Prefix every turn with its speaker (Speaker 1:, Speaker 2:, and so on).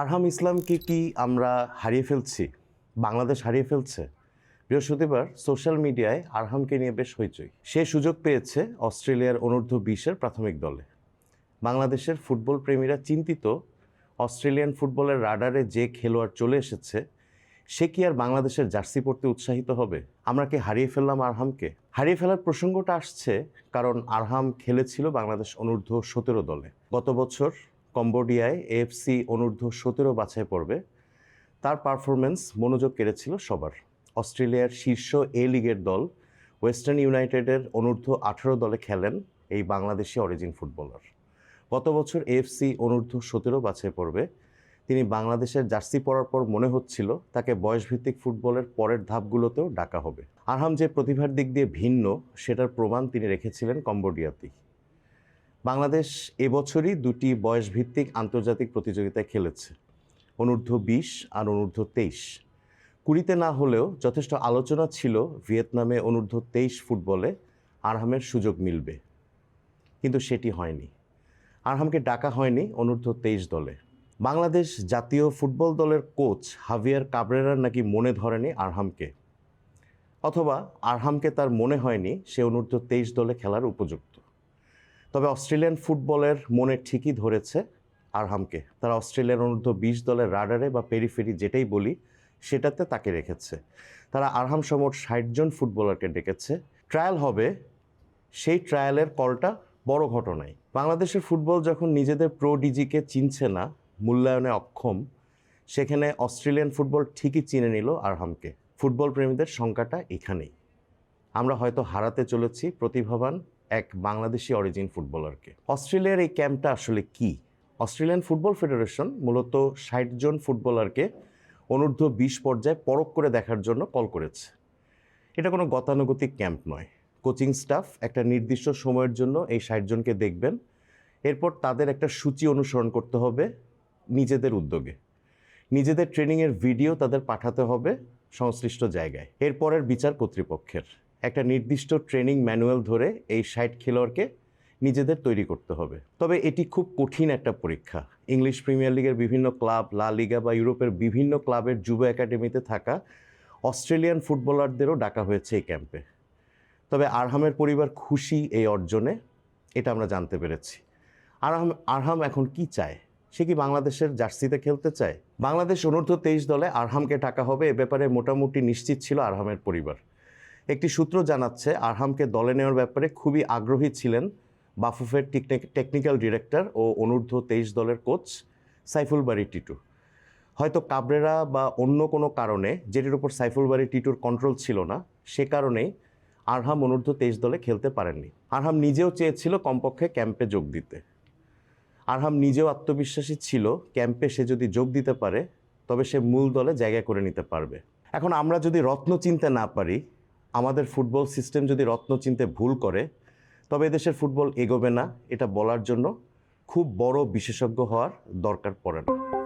Speaker 1: আরহাম ইসলামকে কি আমরা হারিয়ে ফেলছি? বাংলাদেশ হারিয়ে ফেলছে? বৃহস্পতিবার সোশ্যাল মিডিয়ায় আরহামকে নিয়ে বেশ হইচই। সে সুযোগ পেয়েছে অস্ট্রেলিয়ার অনূর্ধ্ব বিশের প্রাথমিক দলে। বাংলাদেশের ফুটবল প্রেমীরা চিন্তিত, অস্ট্রেলিয়ান ফুটবলের রাডারে যে খেলোয়াড় চলে এসেছে, সে কি আর বাংলাদেশের জার্সি পড়তে উৎসাহিত হবে? আমরা কি হারিয়ে ফেললাম আরহামকে? হারিয়ে ফেলার প্রসঙ্গটা আসছে কারণ আরহাম খেলেছিল বাংলাদেশ অনূর্ধ্ব সতেরো দলে। গত বছর কম্বোডিয়ায় এএফসি অনূর্ধ্ব সতেরো বাছাই পর্বে। তার পারফরমেন্স মনোযোগ কেড়েছিল সবার। অস্ট্রেলিয়ার শীর্ষ এ লিগের দল ওয়েস্টার্ন ইউনাইটেডের অনূর্ধ্ব আঠারো দলে খেলেন এই বাংলাদেশি অরিজিন ফুটবলার গত বছর এএফসি অনূর্ধ্ব সতেরো বাছাই পর্বে তিনি বাংলাদেশের জার্সি পরার পর মনে হচ্ছিল তাকে বয়সভিত্তিক ফুটবলের পরের ধাপগুলোতেও ডাকা হবে। আরহাম যে প্রতিভার দিক দিয়ে ভিন্ন, সেটার প্রমাণ তিনি রেখেছিলেন কম্বোডিয়াতেই। বাংলাদেশ এবছরই দুটি বয়সভিত্তিক আন্তর্জাতিক প্রতিযোগিতায় খেলেছে। অনূর্ধ্ব বিশ আর অনূর্ধ্ব তেইশ। কুড়িতে না হলেও যথেষ্ট আলোচনা ছিল ভিয়েতনামে অনূর্ধ্ব তেইশ ফুটবলে আরহামের সুযোগ মিলবে। কিন্তু সেটি হয়নি। আরহামকে ডাকা হয়নি অনূর্ধ্ব তেইশ দলে। বাংলাদেশ জাতীয় ফুটবল দলের কোচ হাভিয়ার কাবরেরার নাকি মনে ধরেনি আরহামকে। অথবা আরহামকে তার মনে হয়নি সে অনূর্ধ্ব তেইশ দলে খেলার উপযুক্ত। তবে অস্ট্রেলিয়ান ফুটবলের মনে ঠিকই ধরেছে আরহামকে। তারা অস্ট্রেলিয়ার অনূর্ধ্ব বিশ দলের রাডারে বা পেরিফেরি যেটাই বলি, সেটাতে তাকে রেখেছে। তারা আরহাম সমর ষাট জন ফুটবলারকে ডেকেছে। ট্রায়াল হবে, সেই ট্রায়ালের কলটা বড় ঘটনাই বাংলাদেশের ফুটবল যখন নিজেদের প্রো ডিজিকে চিনছে না, মূল্যায়নে অক্ষম, সেখানে অস্ট্রেলিয়ান ফুটবল ঠিকই চিনে নিল আরহামকে। ফুটবল প্রেমীদের সংখ্যাটা এখানেই। আমরা হয়তো হারাতে চলেছি, প্রতিভাবান এক বাংলাদেশি অরিজিন ফুটবলারকে অস্ট্রেলিয়ার এই ক্যাম্পটা আসলে কি? অস্ট্রেলিয়ান ফুটবল ফেডারেশন মূলত ষাট জন ফুটবলারকে অনূর্ধ্ব বিশ পর্যায়ে পরখ করে দেখার জন্য কল করেছে। এটা কোনো গতানুগতিক ক্যাম্প নয়। কোচিং স্টাফ একটা নির্দিষ্ট সময়ের জন্য এই ষাট জনকে দেখবেন। এরপর তাদের একটা সূচি অনুসরণ করতে হবে নিজেদের উদ্যোগে। নিজেদের ট্রেনিংয়ের ভিডিও তাদের পাঠাতে হবে সংশ্লিষ্ট জায়গায়। এরপরের বিচার কর্তৃপক্ষের। একটা নির্দিষ্ট ট্রেনিং ম্যানুয়াল ধরে এই ষাট খেলোয়াড়কে নিজেদের তৈরি করতে হবে। তবে এটি খুব কঠিন একটা পরীক্ষা। ইংলিশ প্রিমিয়ার লিগের বিভিন্ন ক্লাব লা লিগা বা ইউরোপের বিভিন্ন ক্লাবের যুব একাডেমিতে থাকা অস্ট্রেলিয়ান ফুটবলারদেরও ডাকা হয়েছে এই ক্যাম্পে তবে আরহামের পরিবার খুশি এই অর্জনে, এটা আমরা জানতে পেরেছি। আরহাম আরহাম এখন কি চায়? সে কি বাংলাদেশের জার্সিতে খেলতে চায়? বাংলাদেশ অনূর্ধ্ব তেইশ দলে আরহামকে টাকা হবে, এ ব্যাপারে মোটামুটি নিশ্চিত ছিল আরহামের পরিবার। একটি সূত্র জানাচ্ছে, আরহামকে দলে নেওয়ার ব্যাপারে খুবই আগ্রহী ছিলেন বাফুফের টেকনিক্যাল ডিরেক্টর ও অনূর্ধ্ব তেইশ দলের কোচ সাইফুল বাড়ি টিটু। হয়তো কাবরেরা বা অন্য কোনো কারণে যেটির উপর সাইফুল বাড়ি টিটুর কন্ট্রোল ছিল না, সে কারণেই আরহাম অনূর্ধ্ব তেইশ দলে খেলতে পারেননি। আরহাম নিজেও চেয়েছিল কমপক্ষে ক্যাম্পে যোগ দিতে। আরহাম নিজেও আত্মবিশ্বাসী ছিল, ক্যাম্পে সে যদি যোগ দিতে পারে, তবে সে মূল দলে জায়গা করে নিতে পারবে। এখন আমরা যদি রত্ন চিনতে না পারি আমাদের ফুটবল সিস্টেম যদি রত্ন চিনতে ভুল করে, তবে এদেশের ফুটবল এগোবে না, এটা বলার জন্য খুব বড় বিশেষজ্ঞ হওয়ার দরকার পড়ে না।